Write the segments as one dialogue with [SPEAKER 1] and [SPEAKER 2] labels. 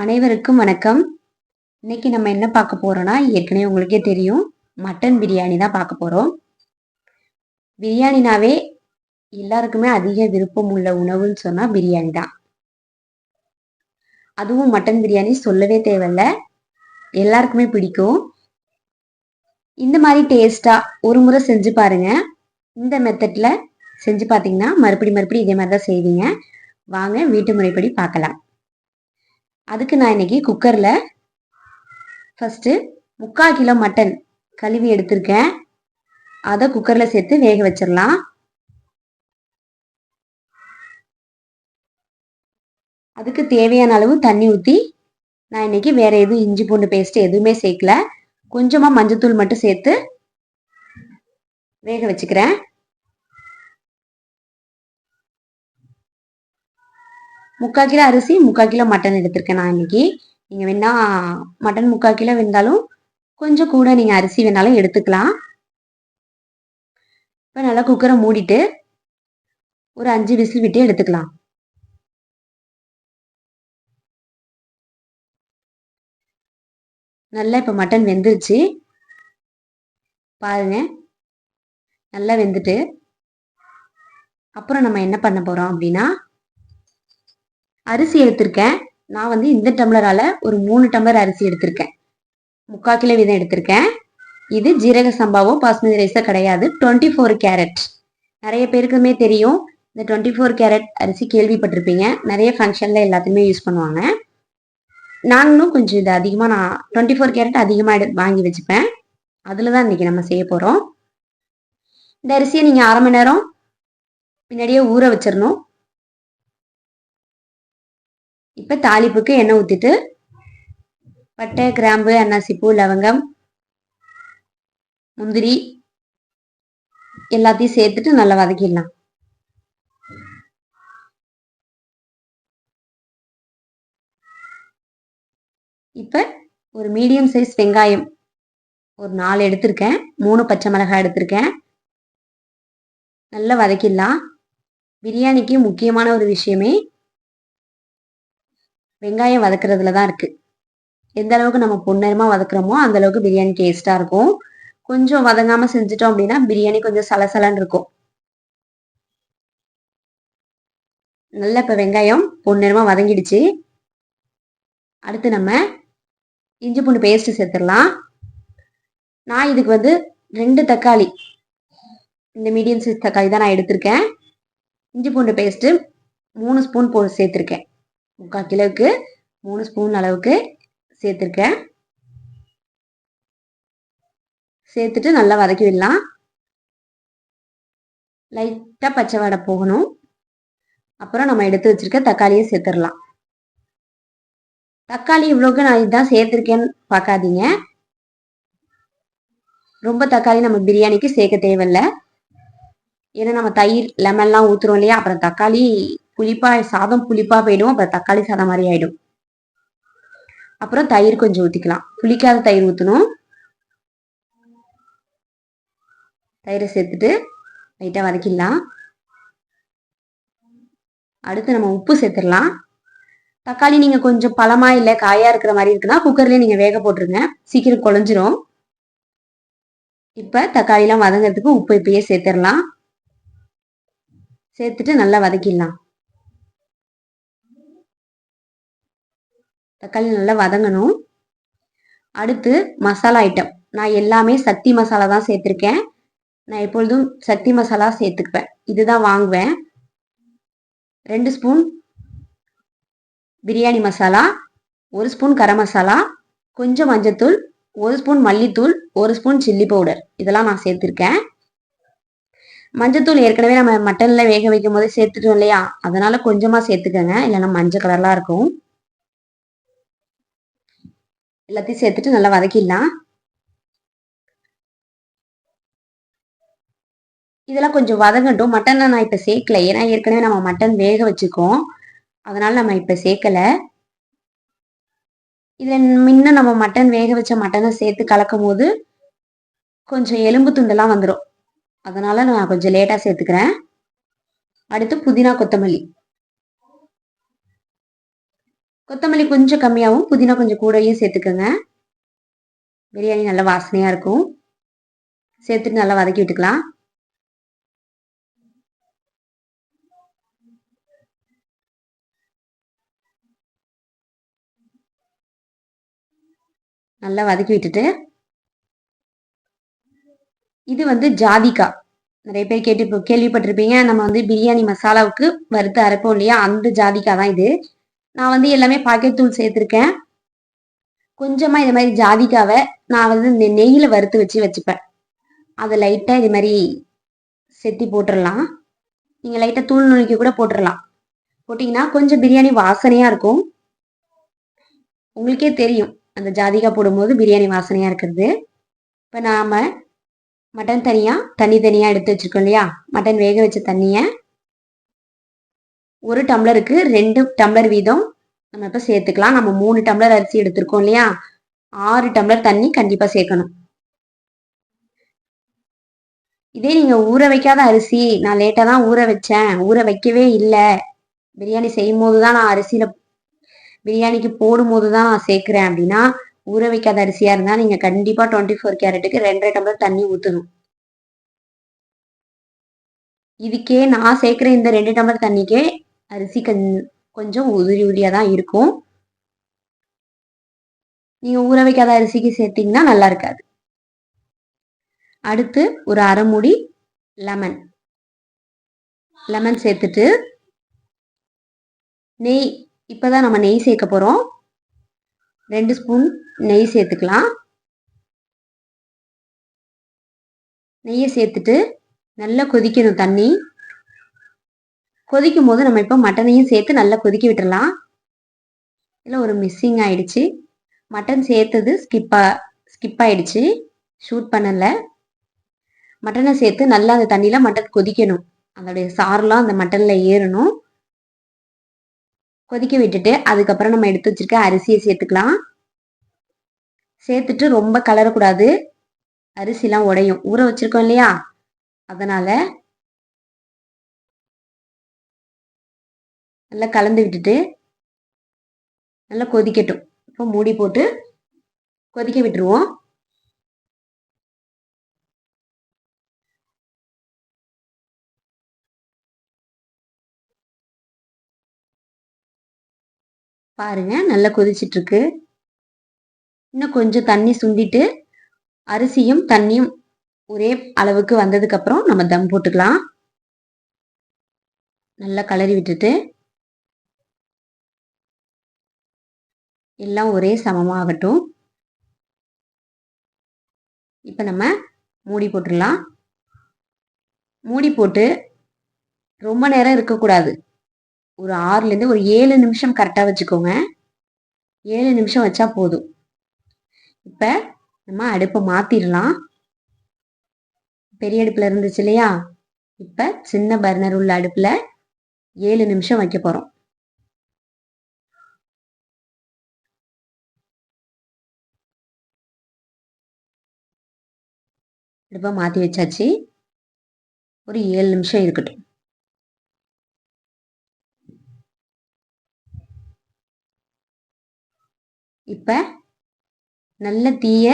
[SPEAKER 1] அனைவருக்கும் வணக்கம். இன்னைக்கு நம்ம என்ன பார்க்க போறோம்னா ஏற்கனவே உங்களுக்கே தெரியும் மட்டன் பிரியாணி தான் பார்க்க போறோம். பிரியாணினாவே எல்லாருக்குமே அதிக விருப்பம் உள்ள உணவுன்னு சொன்னா பிரியாணி தான். அதுவும் மட்டன் பிரியாணி சொல்லவே தேவையில்ல. எல்லாருக்குமே பிடிக்கும். இந்த மாதிரி டேஸ்டா ஒரு முறை செஞ்சு பாருங்க. இந்த மெத்தட்ல செஞ்சு பார்த்தீங்கன்னா மறுபடி மறுபடி இதே மாதிரி தான் செய்வீங்க. வாங்க வீட்டு முறைப்படி பார்க்கலாம். அதுக்கு நான் இன்னைக்கு குக்கரில் ஃபஸ்ட்டு முக்கால் கிலோ மட்டன் கழுவி எடுத்திருக்கேன். அதை குக்கரில் சேர்த்து வேக வச்சிடலாம். அதுக்கு தேவையான அளவு தண்ணி ஊற்றி நான் இன்னைக்கு வேற எதுவும் இஞ்சி பூண்டு பேஸ்ட் எதுவுமே சேர்க்கல. கொஞ்சமாக மஞ்சத்தூள் மட்டும் சேர்த்து வேக வச்சுக்கிறேன். முக்கால் கிலோ அரிசி முக்கால் கிலோ மட்டன் எடுத்திருக்கேன் நான் இன்னைக்கு. நீங்கள் வேணா மட்டன் முக்கால் கிலோ வெந்தாலும் கொஞ்சம் கூட நீங்கள் அரிசி வேணாலும் எடுத்துக்கலாம். இப்போ நல்லா குக்கரை மூடிட்டு ஒரு அஞ்சு விசில் விட்டு எடுத்துக்கலாம். நல்லா இப்போ மட்டன் வெந்துருச்சு. பாருங்க. நல்லா வெந்துட்டு அப்புறம் நம்ம என்ன பண்ண போகிறோம் அப்படின்னா அரிசி எடுத்திருக்கேன். நான் வந்து இந்த டம்ளரால் ஒரு மூணு டம்ளர் அரிசி எடுத்திருக்கேன். முக்கால் கிலோ வீதம் எடுத்திருக்கேன். இது ஜீரக சம்பாவோ பாஸ்மதி ரைஸோ கிடையாது. Twenty four carat. நிறைய பேருக்குமே தெரியும். இந்த டுவெண்ட்டி ஃபோர் கேரட் அரிசி கேள்விப்பட்டிருப்பீங்க. நிறைய ஃபங்க்ஷனில் எல்லாத்தையுமே யூஸ் பண்ணுவாங்க. நாங்களும் கொஞ்சம் இது அதிகமாக நான் டுவெண்ட்டி ஃபோர் கேரட் அதிகமாக எடு வாங்கி வச்சுப்பேன். அதில் தான் இன்றைக்கி நம்ம செய்ய போகிறோம் இந்த அரிசியை நீங்கள் அரை மணி நேரம் பின்னாடியே ஊற வச்சிடணும் இப்போ தாளிப்புக்கு எண்ணெய் ஊற்றிட்டு பட்டை கிராம்பு அன்னாசிப்பூ லவங்கம் முந்திரி எல்லாத்தையும் சேர்த்துட்டு நல்லா வதக்கிடலாம். இப்போ ஒரு மீடியம் சைஸ் வெங்காயம் ஒரு நாலு எடுத்திருக்கேன். மூணு பச்சை மிளகாய் எடுத்திருக்கேன். நல்லா வதக்கிடலாம். பிரியாணிக்கு முக்கியமான ஒரு விஷயமே வெங்காயம் வதக்குறதுல தான் இருக்கு. எந்த அளவுக்கு நம்ம பொன்னரமா வதக்குறோமோ அந்த அளவுக்கு பிரியாணி டேஸ்டா இருக்கும். கொஞ்சம் வதங்காம செஞ்சுட்டோம் அப்படின்னா பிரியாணி கொஞ்சம் சலசலன்னு இருக்கும். நல்ல இப்போ வெங்காயம் பொன்னரமா வதங்கிடுச்சு. அடுத்து நம்ம இஞ்சி பூண்டு பேஸ்ட் சேர்த்துடலாம். நான் இதுக்கு வந்து ரெண்டு தக்காளி இந்த மீடியம் சைஸ் தக்காளி தான் நான் எடுத்திருக்கேன். இஞ்சி பூண்டு பேஸ்ட்டு மூணு ஸ்பூன் போ சேர்த்துருக்கேன். முக்கால் கிலோவுக்கு மூணு ஸ்பூன் அளவுக்கு சேர்த்துருக்கேன். சேர்த்துட்டு நல்லா வதக்கி விடலாம். லைட்டாக பச்சை வடை போகணும். அப்புறம் நம்ம எடுத்து வச்சுருக்க தக்காளியை சேர்த்துடலாம். தக்காளி இவ்வளோக்கு நான் இதுதான் சேர்த்துருக்கேன்னு பார்க்காதீங்க. ரொம்ப தக்காளி நம்ம பிரியாணிக்கு சேர்க்க தேவையில்லை. ஏன்னா நம்ம தயிர் லெமன்லாம் ஊற்றுறோம் இல்லையா? அப்புறம் தக்காளி புளிப்பா சாதம் புளிப்பா போயிடும். அப்புறம் தக்காளி சாதம் மாதிரி ஆயிடும். அப்புறம் தயிர் கொஞ்சம் ஊற்றிக்கலாம் புளிக்காத தயிர் ஊற்றணும் தயிரை சேர்த்துட்டு லைட்டாக வதக்கிடலாம். அடுத்து நம்ம உப்பு சேர்த்துடலாம். தக்காளி நீங்கள் கொஞ்சம் பழமாக இல்லை காயாக இருக்கிற மாதிரி இருக்குன்னா குக்கர்லேயே நீங்கள் வேக போட்டுருங்க. சீக்கிரம் குழஞ்சிரும். இப்போ தக்காளிலாம் வதங்கிறதுக்கு உப்பு இப்பயே சேர்த்துடலாம். சேர்த்துட்டு நல்லா வதக்கிடலாம். தக்காளி நல்லா வதங்கணும். அடுத்து மசாலா ஐட்டம் நான் எல்லாமே சக்தி மசாலா தான் சேர்த்துருக்கேன். நான் எப்பொழுதும் சக்தி மசாலா சேர்த்துக்குவேன். இதுதான் வாங்குவேன். ரெண்டு ஸ்பூன் பிரியாணி மசாலா ஒரு ஸ்பூன் கரம் மசாலா கொஞ்சம் மஞ்சத்தூள் ஒரு ஸ்பூன் மல்லித்தூள் ஒரு ஸ்பூன் சில்லி பவுடர். இதெல்லாம் நான் சேர்த்துருக்கேன். மஞ்சத்தூள் ஏற்கனவே நம்ம மட்டனில் வேக வைக்கும் போது சேர்த்துட்டோம் இல்லையா? அதனால கொஞ்சமாக சேர்த்துக்கோங்க. இல்லைன்னா மஞ்சள் கலர்லாம் இருக்கும். எல்லாத்தையும் சேர்த்துட்டு நல்லா வதக்கிடலாம். இதெல்லாம் கொஞ்சம் வதங்கட்டும். மட்டனை நான் இப்போ சேர்க்கல. ஏன்னா ஏற்கனவே நம்ம மட்டன் வேக வச்சுக்கோம் அதனால நம்ம இப்போ சேர்க்கலை. இதில் முன்ன நம்ம மட்டன் வேக வச்ச மட்டனை சேர்த்து கலக்கும் போது கொஞ்சம் எலும்பு துண்டெல்லாம் வந்துடும் அதனால நான் கொஞ்சம் லேட்டாக சேர்த்துக்கிறேன். அடுத்து புதினா கொத்தமல்லி. கொத்தமல்லி கொஞ்சம் கம்மியாகவும் புதினா கொஞ்சம் கூடயும் சேர்த்துக்கோங்க. பிரியாணி நல்லா வாசனையாக இருக்கும். சேர்த்துட்டு நல்லா வதக்கி விட்டுக்கலாம். நல்லா வதக்கி விட்டுட்டு இது வந்து ஜாதிகா நிறைய பேர் கேட்டு கேள்விப்பட்டிருப்பீங்க. நம்ம வந்து பிரியாணி மசாலாவுக்கு வறுத்து அரைப்போம் இல்லையா? அந்த ஜாதிகா தான் இது. நான் வந்து எல்லாமே பாக்கெட் தூள் சேர்த்துருக்கேன். கொஞ்சமா இது மாதிரி ஜாதிக்காவை நான் வந்து இந்த நெய்யில வறுத்து வச்சு வச்சுப்பேன். அதை லைட்டா இது மாதிரி செத்தி போட்டுடலாம் நீங்க லைட்டா தூள் நுணுக்கி கூட போட்டுடலாம் போட்டிங்கன்னா கொஞ்சம் பிரியாணி வாசனையா இருக்கும். உங்களுக்கே தெரியும் அந்த ஜாதிகா போடும்போது பிரியாணி வாசனையா இருக்கிறது. இப்போ நாம மட்டன் தனியா தண்ணி தனியா எடுத்து வச்சிருக்கோம் இல்லையா? மட்டன் வேக வச்ச தண்ணியை ஒரு டம்ளருக்கு ரெண்டு டம்ளர் வீதம் நம்ம இப்போ சேர்த்துக்கலாம். நம்ம மூணு டம்ளர் அரிசி எடுத்திருக்கோம் இல்லையா? ஆறு டம்ளர் தண்ணி கண்டிப்பாக சேர்க்கணும். இதே நீங்கள் ஊற வைக்காத அரிசி நான் லேட்டாக தான் ஊற வச்சேன். ஊற வைக்கவே இல்லை. பிரியாணி செய்யும் போது தான் நான் அரிசியில் பிரியாணிக்கு போடும் போது தான் நான் சேர்க்குறேன் அப்படின்னா ஊற வைக்காத அரிசியாக இருந்தால் நீங்கள் கண்டிப்பாக டுவெண்ட்டி ஃபோர் கேரட்டுக்கு ரெண்டரை டம்ளர் தண்ணி ஊற்றணும் இதுக்கே நான் சேர்க்குற இந்த ரெண்டு டம்ளர் தண்ணிக்கே அரிசி கஞ் கொஞ்சம் உதிரி உதிரியாக தான் இருக்கும். நீங்கள் ஊற வைக்காத அரிசிக்கு சேர்த்தீங்கன்னா நல்லா இருக்காது. அடுத்து ஒரு அரை மூடி லெமன். லெமன் சேர்த்துட்டு நெய் இப்பதான் நம்ம நெய் சேர்க்க போகிறோம் ரெண்டு ஸ்பூன் நெய் சேர்த்துக்கலாம். நெய்யை சேர்த்துட்டு நல்லா கொதிக்கணும் தண்ணி. கொதிக்கும் போது நம்ம இப்போ மட்டனையும் சேர்த்து நல்லா கொதிக்க விட்டுடலாம் இல்லை ஒரு மிஸ்ஸிங் ஆயிடுச்சு. மட்டன் சேர்த்தது ஸ்கிப்பா ஸ்கிப் ஆயிடுச்சு. ஷூட் பண்ணலை. மட்டனை சேர்த்து நல்லா அந்த தண்ணியில் மட்டன் கொதிக்கணும். அதோடைய சாரெலாம் அந்த மட்டனில் ஏறணும். கொதிக்க விட்டுட்டு அதுக்கப்புறம் நம்ம எடுத்து வச்சிருக்க அரிசியை சேர்த்துக்கலாம். சேர்த்துட்டு ரொம்ப கலரக்கூடாது. அரிசிலாம் உடையும். ஊற வச்சிருக்கோம் இல்லையா? அதனால நல்லா கலந்து விட்டுட்டு நல்லா கொதிக்கட்டும். இப்போ மூடி போட்டு கொதிக்க விட்டுருவோம். பாருங்க நல்லா கொதிச்சிட்டு இருக்கு இன்னும் கொஞ்சம் தண்ணி சுண்டிட்டு அரிசியும் தண்ணியும் ஒரே அளவுக்கு வந்ததுக்கு அப்புறம் நம்ம தம் போட்டுக்கலாம். நல்லா கலரி விட்டுட்டு எல்லாம் ஒரே சமமாகட்டும். இப்போ நம்ம மூடி போட்டுடலாம். மூடி போட்டு ரொம்ப நேரம் இருக்கக்கூடாது. ஒரு ஆறுலேருந்து ஒரு ஏழு நிமிஷம் கரெக்டாக வச்சுக்கோங்க. ஏழு நிமிஷம் வச்சா போதும். இப்போ நம்ம அடுப்பை மாற்றிடலாம் பெரிய அடுப்பில் இருந்துச்சு இல்லையா? இப்போ சின்ன பர்னர் உள்ள அடுப்பில் ஏழு நிமிஷம் வைக்க போகிறோம் அடுப்பை மாற்றி வச்சாச்சு. ஒரு ஏழு நிமிஷம் இருக்கட்டும். இப்போ நல்ல தீய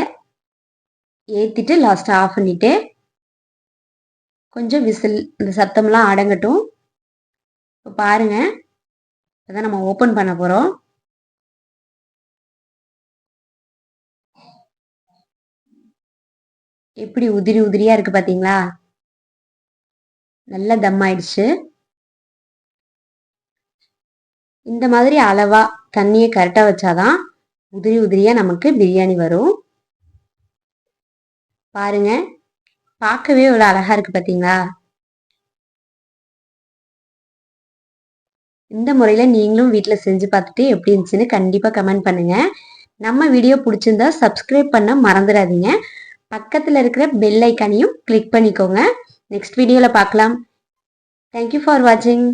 [SPEAKER 1] ஏற்றிட்டு லாஸ்ட் ஆஃப் பண்ணிட்டு கொஞ்சம் விசில் இந்த சத்தம்லாம் அடங்கட்டும். இப்போ பாருங்க அதான் நம்ம ஓப்பன் பண்ண போகிறோம் எப்படி உதிரி உதிரியா இருக்கு பாத்தீங்களா? நல்ல தம் ஆயிடுச்சு. இந்த மாதிரி அளவா தண்ணியை கரெக்டா வச்சாதான் உதிரி உதிரியா நமக்கு பிரியாணி வரும். பாருங்க பார்க்கவே இவ்வளவு அழகா இருக்கு பாத்தீங்களா? இந்த முறையில நீங்களும் வீட்டுல செஞ்சு பார்த்துட்டு எப்படி இருந்துச்சுன்னு கண்டிப்பா கமெண்ட் பண்ணுங்க. நம்ம வீடியோ பிடிச்சிருந்தா சப்ஸ்கிரைப் பண்ண மறந்துடாதீங்க. பக்கத்தில் இருக்கிற பெல் ஐக்கானையும் கிளிக் பண்ணிக்கோங்க. நெக்ஸ்ட் வீடியோவில் பார்க்கலாம். தேங்க்யூ ஃபார் வாட்சிங்